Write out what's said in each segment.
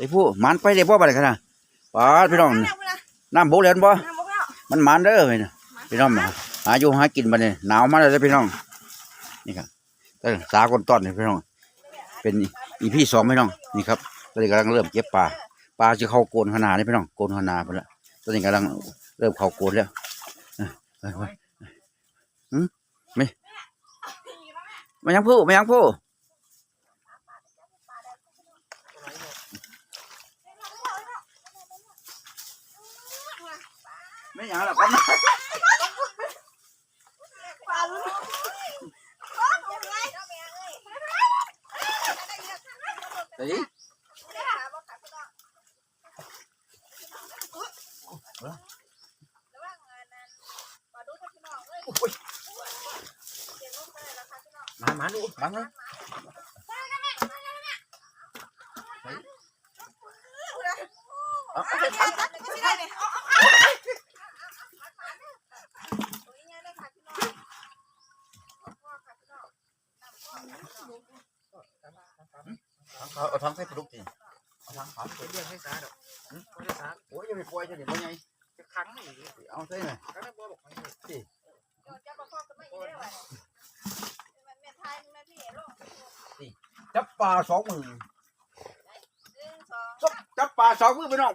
ได้ผู้มันไปได้บ่บัดนี้ขนาดปาดพี่น้องน้ำกูนะน้ำบกแล้วบ่น้ำบกแล้วมันมันเด้อพี่น้องพี่น้องมาหาอยู่หากินบัดนี้หนาวมาแล้วพี่น้องนี่ครับเออสาคนต้อนนี่พี่น้อง เป็นอีพี่สองพี่น้องนี่ครับตอนนี้กำลังเริ่มเก็บปลาปลาจะเข้าโกนขนาดนี่พี่น้องโกนขนาดไปแล้วตอนนี้กำลังเริ่มเข้าโกนแล้วไปไปหืมไม่ไม่ยังพูดไม่ยังพูด มาเลยเอาเอาไปทำ เอาเอาทางใส่ปลาดุกจริงเอาทางขวาไปเรื่องให้สาดอกไม่ได้สาดโอ้ยอย่าไปปล่อยจะเดี๋ยวมันไงจะครั้งนี่เอาใส่หน่อยครั้งนั้นบัวบอกไม่จับปลาสองมือจับจับปลาสองมือไปน้อง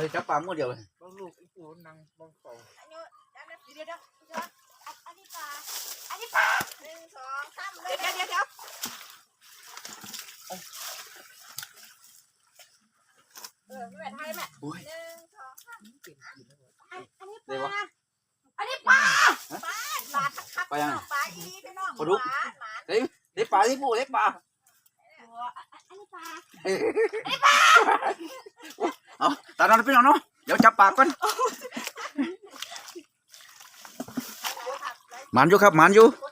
บริจับปลามือเดียวเลยบางลูกไอ้ปูนังบางเป่าเดี๋ยวเดี๋ยวเดี๋ยวอันนี้ปลาอันนี้ปลาหนึ่งสองสามเดี๋ยวเดี๋ยวเดี๋ยวเดี๋ยวเออแม่ไทยแม่โอ้ยหนึ่งสองสามเปลี่ยนกินแล้วอันอันนี้ปเดี๋ยวลาวะอันนี้ปลาปลาปลาทับปลายังไงปลาอีพี่น้องปลาดุกหมาหมาได้ปลาที่ปูได้ปลาตัวอันนี้ปลาเอา ตามนั้นพี่น้องเนาะเดี๋ยวจับปลาก่อนหมันอยู่ครับหมันอยู่ตัว